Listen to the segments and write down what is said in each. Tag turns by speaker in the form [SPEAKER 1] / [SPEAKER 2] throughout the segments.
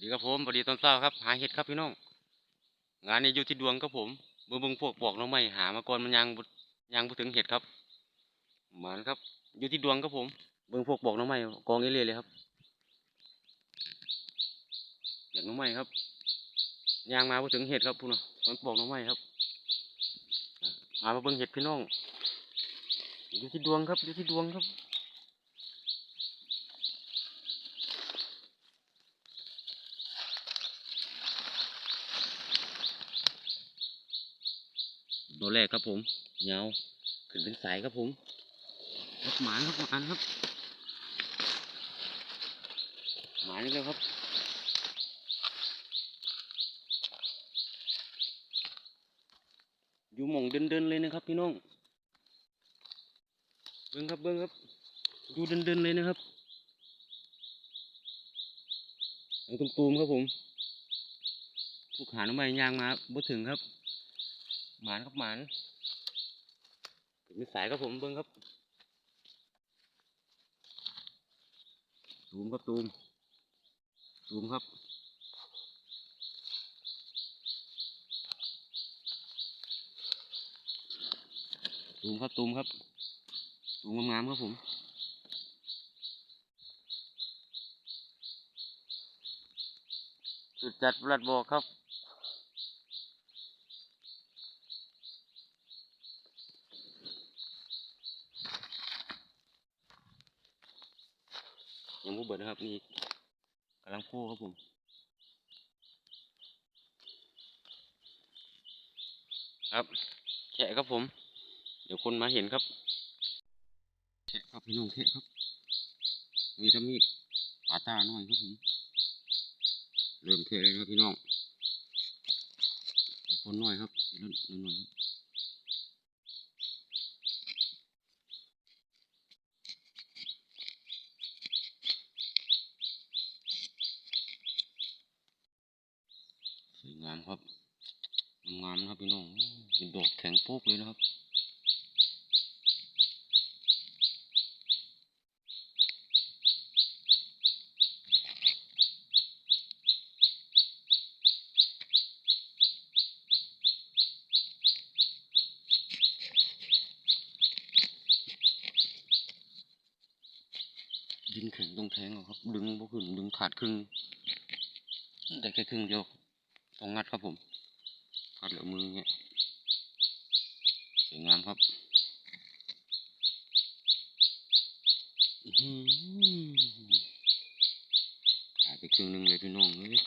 [SPEAKER 1] ดีครับผมสวัสดีตอนเช้าครับ หาเห็ดครับพี่น้อง งานนี้อยู่ที่ดวงครับผมเบิ่งเบิ่งพวกปอกน้องไม้หามาก่อนมันยังบ่ยังบ่ถึงเห็ดครับหมานครับ อยู่ที่ดวงครับผมเบิ่งพวกปอกน้องไม้กองเอเล่เลยครับเห็ดน้องไม้ครับยางมาบ่ถึงเห็ดครับพุ่นมันปอกน้องไม้ครับหามาเบิ่งเห็ดพี่น้อง อยู่ที่ดวงครับ อยู่ที่ดวงครับ ตัวแรกครับผมยาขึ้นเป็นสายครับผมครับหมานครับหมานครับหมานี่เลยครับอยู่หม่องเดินๆเลยนะครับพี่น้องเบิ้งครับเบิ้งครับดูเดินๆเลยนะครับเอาตูมๆครับผมผู้ขาน้ำใบยางมาบ่ถึงครับ หมานครับหมานมีสายครับผมเบิ้งครับตูมครับตูมตูมครับตูมครับตูมครับตูมงามๆครับผมจุดจัดปลัดบอกครับ ยังไม่เบิดนะครับนี่กำลังโค้ครับผมครับแฉะครับผม เดี๋ยวคนมาเห็นครับแฉะครับพี่น้องแฉะครับ มีทั้งมีดปาต้าหน่อยครับผม เริ่มเทเลยครับพี่น้องคนหน้อยครับทีละหน่อยครับ งามครับงามนะครับพี่น้องเป็นดอกแข็งโป๊กเลยนะครับดินแข็งต้องแทงเอาครับ ดึงบ่ขึ้นดึงขาดครึ่ง ได้แค่ครึ่งเดียว ต้องงัดครับผมงัดเหลือมือเงี้ยสวยงามครับอือหือหายไปครึ่งหนึงเลยพี่น้องเอ้ย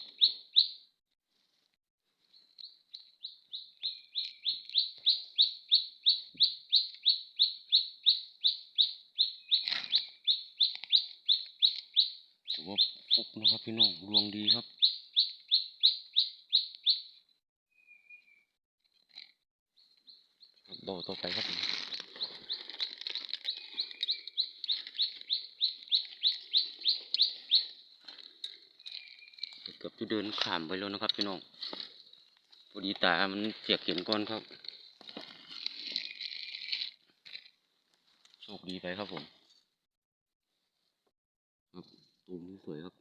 [SPEAKER 1] ถือว่าฟุกนะครับพี่น้องดวงดีครับ โต่อไปครับผมเกือบจะเดินข้ามไปแล้วนะครับพี่น้องพอดีตา มันเสียกเข็มก่อนครับ โชคดีไปครับผม ครับตูมนี่สวยครับ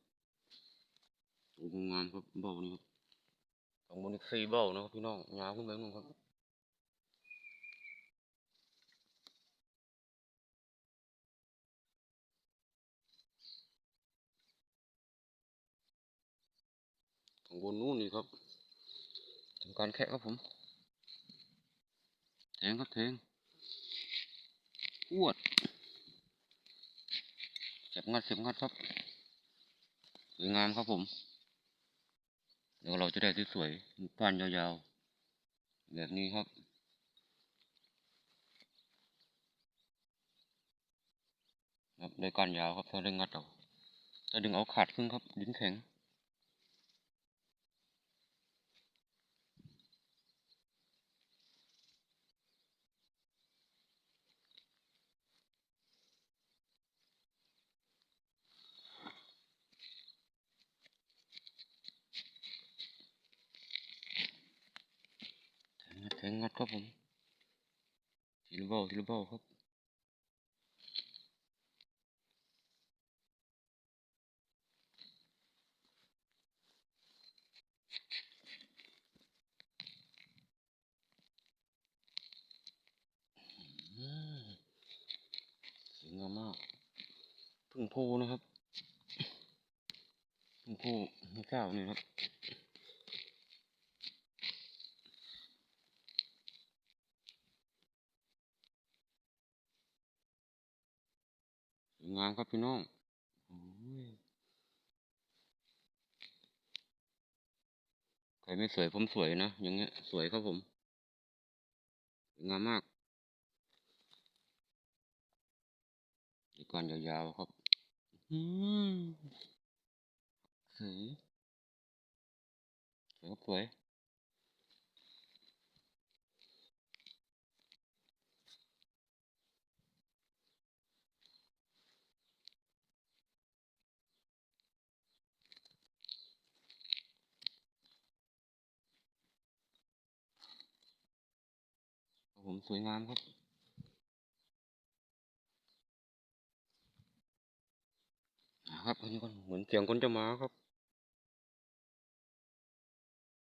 [SPEAKER 1] ตูมงามครับเบานี่ครับสองบนอีบ่เบานะครับพี่น้องยาวขึ้นไปนู่นครับางบนนู้นนี่ครับทำการแคะครับผมแทงครับแทงอวดเสียบงัดเสียบงัดครับสวยงามครับผมเดี๋ยวเราจะได้สวยๆก้านยาวๆ แบบนี้ครับครับได้ก้านยาวครับถ้าได้งัดเอาถ้าดึงเอาขาดครึ่งครับ ดินแข็ง ครับผมทีละเบาทีละเบาครับสวยงามมากพึ่งโพนะครับพึ่งโพไม่กล้าเนี่ยครับ งามครับพี่น้องโอ้ยใครไม่สวยผมสวยนะ อย่างเงี้ย สวยครับผมสวยงามมากอีกก่อนยาวๆครับอืมสวยสวยครับสวย ผมสวยงามครับครับอันนี้ก็เหมือนเสียงคนจะมาครับ